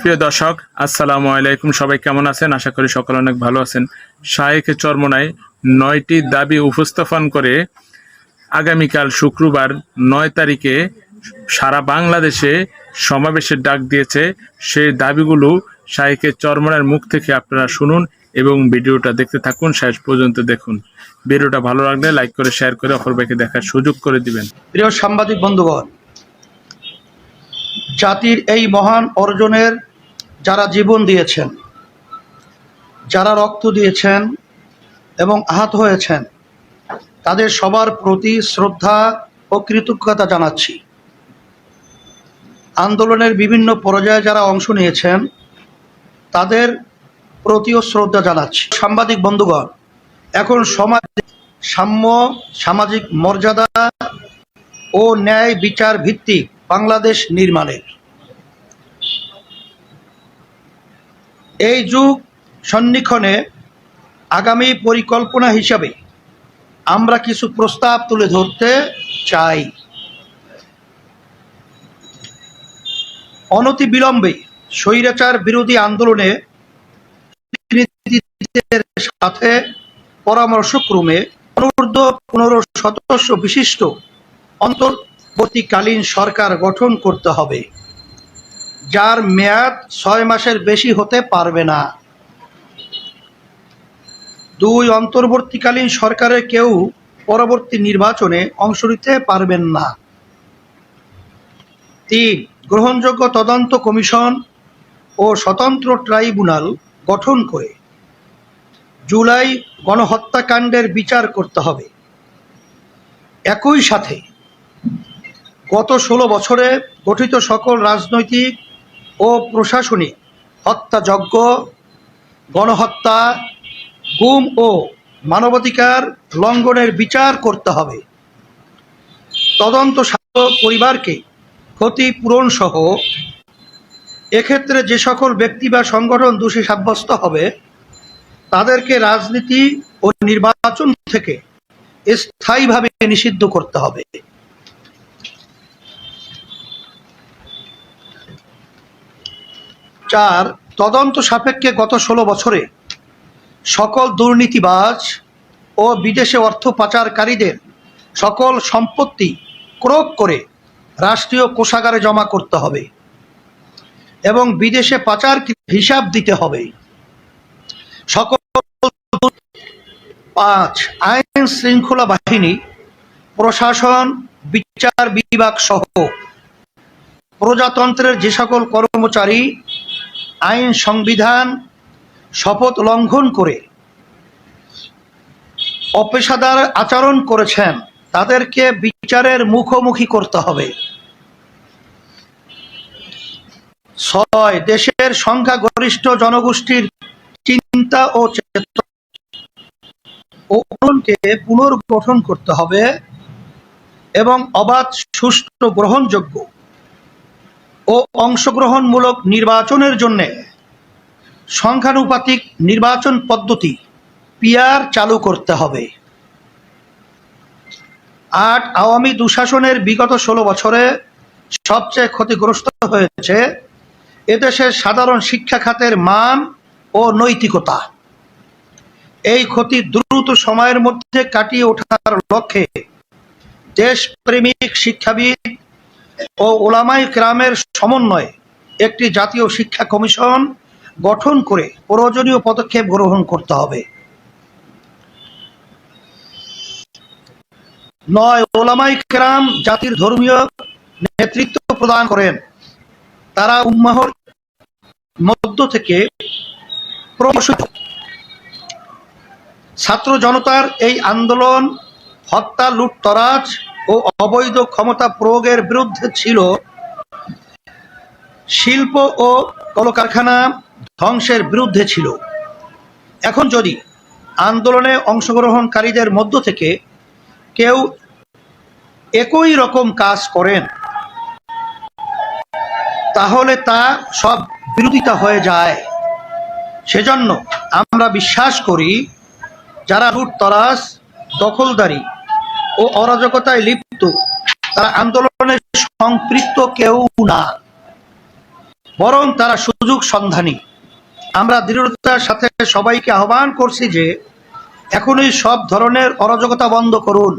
প্রিয় দর্শক, আসসালামু আলাইকুম। সবাই কেমন আছেন? আশা করি সকলে অনেক ভালো আছেন। শাহেক চরমনায় নয়টি দাবি উপস্থাপন করে আগামীকাল শুক্রবার নয় তারিখে সারা বাংলাদেশে সমাবেশের ডাক দিয়েছে। সেই দাবিগুলো শাহেকের চরমনার মুখ থেকে আপনারা শুনুন এবং ভিডিওটা দেখতে থাকুন। শেষ পর্যন্ত দেখুন। ভিডিওটা ভালো লাগলে লাইক করে, শেয়ার করে অপরবাইকে দেখার সুযোগ করে দিবেন। প্রিয় সাংবাদিক বন্ধুগণ জাতির এই মহান অর্জনের যারা জীবন দিয়েছেন, যারা রক্ত দিয়েছেন এবং আহত হয়েছেন, তাদের সবার প্রতি শ্রদ্ধা ও কৃতজ্ঞতা জানাচ্ছি। আন্দোলনের বিভিন্ন পর্যায়ে যারা অংশ নিয়েছেন, তাদের প্রতিও শ্রদ্ধা জানাচ্ছি। সাংবাদিক বন্ধুগণ, এখন সমাজ সাম্য, সামাজিক মর্যাদা ও ন্যায় বিচার ভিত্তিক বাংলাদেশ নির্মাণের। এই যুগ সন্নিক্ষণে আগামী পরিকল্পনা হিসাবে আমরা কিছু প্রস্তাব তুলে ধরতে চাই। অনতি বিলম্বে স্বৈরাচার বিরোধী আন্দোলনে সাথে পরামর্শক্রমে অনূর্ধ্ব পনেরো সদস্য বিশিষ্ট অন্তর্বর্তীকালীন সরকার গঠন করতে হবে। যার মেয়াদ ছয় মাসের বেশি হতে পারবে না। দুই, অন্তর্বর্তীকালীন সরকারের কেউ পরবর্তী নির্বাচনে অংশ নিতে পারবেন না। তিন, গ্রহণযোগ্য তদন্ত কমিশন ও স্বতন্ত্র ট্রাইব্যুনাল গঠন করে। জুলাই গণহত্যাকাণ্ডের বিচার করতে হবে। একই সাথে গত ষোলো বছরে গঠিত সকল রাজনৈতিক ও প্রশাসনিক হত্যাযজ্ঞ, গণহত্যা, গুম ও মানবাধিকার লঙ্ঘনের বিচার করতে হবে। তদন্ত পরিবারকে ক্ষতিপূরণ সহ এক্ষেত্রে যে সকল ব্যক্তি বা সংগঠন দোষী সাব্যস্ত হবে, তাদেরকে রাজনীতি ও নির্বাচন থেকে স্থায়ীভাবে নিষিদ্ধ করতে হবে। চার, তদন্ত সাপেক্ষে গত ষোলো বছরে সকল দুর্নীতিবাজ ও বিদেশে অর্থ পাচারকারীদের সকল সম্পত্তি ক্রোক করে রাষ্ট্রীয় কোষাগারে জমা করতে হবে এবং বিদেশে পাচার হিসাব দিতে হবে। সকল পাঁচ, আইন শৃঙ্খলা বাহিনী, প্রশাসন, বিচার বিভাগ সহ প্রজাতন্ত্রের যে সকল কর্মচারী আইন সংবিধান শপথ লঙ্ঘন করে অপেশাদার আচরণ করেছেন, তাদেরকে বিচারের মুখোমুখি করতে হবে। ছয়, দেশের সংখ্যাগরিষ্ঠ জনগোষ্ঠীর চিন্তা ও চেতনা ও উন্নয়নকে পুনর্গঠন করতে হবে এবং অবাধ সুষ্ঠু গ্রহণযোগ্য। ও অংশগ্রহণমূলক নির্বাচনের জন্য সংখ্যানুপাতিক নির্বাচন পদ্ধতি পিআর চালু করতে হবে। আট, আওয়ামী দুঃশাসনের বিগত ষোলো বছরে সবচেয়ে ক্ষতিগ্রস্ত হয়েছে এদেশের সাধারণ শিক্ষা খাতের মান ও নৈতিকতা। এই ক্ষতি দ্রুত সময়ের মধ্যে কাটিয়ে ওঠার লক্ষ্যে দেশপ্রেমিক শিক্ষাবিদ ও ওলামাই গ্রামের সমন্বয়ে একটি জাতীয় শিক্ষা কমিশন গঠন করে প্রয়োজনীয় পদক্ষেপ গ্রহণ করতে হবে। নয়, ওলামাই কেরাম জাতির ধর্মীয় নেতৃত্ব প্রদান করেন। তারা উম্মাহর মধ্য থেকে ছাত্র জনতার এই আন্দোলন, হত্যা, লুটতরাজ ও অবৈধ ক্ষমতা প্রয়োগের বিরুদ্ধে ছিল শিল্প ও কলকারখানা ধ্বংসের বিরুদ্ধে ছিল। এখন যদি আন্দোলনে অংশগ্রহণকারীদের মধ্য থেকে কেউ একই রকম কাজ করেন, তাহলে তা সব বিরোধিতা হয়ে যায়। সেজন্য আমরা বিশ্বাস করি, যারা লুটতরাজ, দখলদারি ও অরাজকতায় লিপ্ত। তারা আন্দোলনে সম্পৃক্ত কেউ না। বরং তারা সুযোগ সন্ধানী। আমরা দৃঢ়তার সাথে সবাইকে আহ্বান করছি যে এখনই সব ধরনের অরাজকতা বন্ধ করুন।